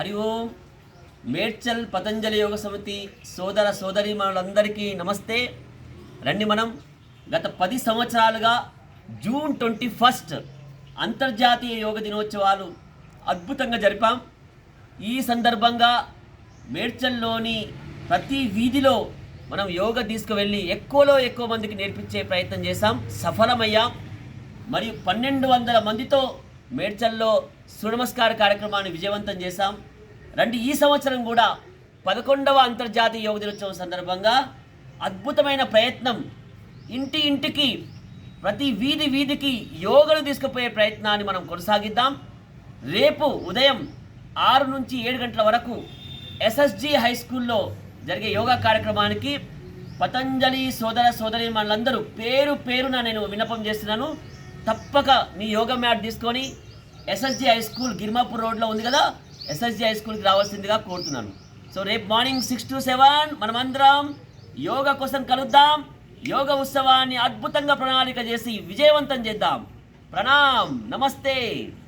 హరి ఓం. మేడ్చల్ పతంజలి యోగ సమితి సోదర సోదరి మనందరికీ నమస్తే. రండి మనం. గత పది సంవత్సరాలుగా జూన్ ట్వంటీ ఫస్ట్ అంతర్జాతీయ యోగ దినోత్సవాలు అద్భుతంగా జరిపాం. ఈ సందర్భంగా మేడ్చల్లోని ప్రతి వీధిలో మనం యోగ తీసుకువెళ్ళి ఎక్కువలో ఎక్కువ మందికి నేర్పించే ప్రయత్నం చేశాం. సఫలమయ్యాం. మరియు పన్నెండు వందల మందితో మేడ్చల్లో సూర్యనమస్కార కార్యక్రమాన్ని విజయవంతం చేశాం. రండి ఈ సంవత్సరం కూడా పదకొండవ అంతర్జాతీయ యోగ దినోత్సవం సందర్భంగా అద్భుతమైన ప్రయత్నం. ఇంటి ఇంటికి ప్రతి వీధి వీధికి యోగను తీసుకుపోయే ప్రయత్నాన్ని మనం కొనసాగిద్దాం. రేపు ఉదయం ఆరు నుంచి ఏడు గంటల వరకు ఎస్ఎస్జి హై స్కూల్లో జరిగే యోగా కార్యక్రమానికి పతంజలి సోదర సోదరి మనందరూ పేరు పేరున నేను విన్నపం చేస్తున్నాను. తప్పక మీ యోగా మ్యాట్ తీసుకొని ఎస్ఎస్జి హై స్కూల్ గిర్మాపూర్ రోడ్లో ఉంది కదా ఎస్ఎస్జి హై స్కూల్కి రావాల్సిందిగా కోరుతున్నాను. సో రేపు మార్నింగ్ సిక్స్ టు సెవెన్ మనమందరం యోగా కోసం కలుద్దాం. యోగ ఉత్సవాన్ని అద్భుతంగా ప్రణాళిక చేసి విజయవంతం చేద్దాం. ప్రణామ్. నమస్తే.